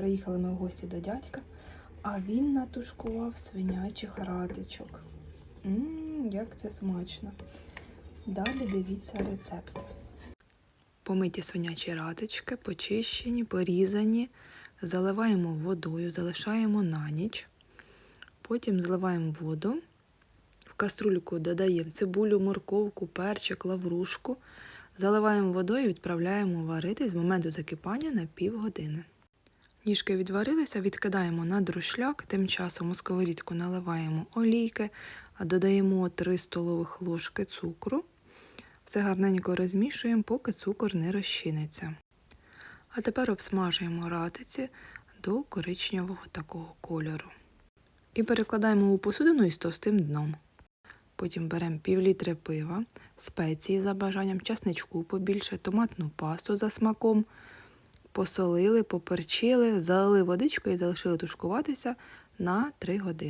Приїхали ми в гості до дядька, а він натушкував свинячих ратичок. Ммм, як це смачно. Далі дивіться рецепт. Помиті свинячі ратички, почищені, порізані, заливаємо водою, залишаємо на ніч. Потім зливаємо воду. В каструльку додаємо цибулю, морковку, перчик, лаврушку. Заливаємо водою і відправляємо варити з моменту закипання на півгодини. Ніжки відварилися, відкидаємо на друшляк, тим часом у сковорідку наливаємо олійки, додаємо 3 столових ложки цукру. Все гарненько розмішуємо, поки цукор не розчиниться. А тепер обсмажуємо ратиці до коричневого такого кольору. І перекладаємо у посудину із товстим дном. Потім беремо пів літри пива, спеції за бажанням, часничку побільше, томатну пасту за смаком, посолили, поперчили, залили водичкою і залишили тушкуватися на 3 години.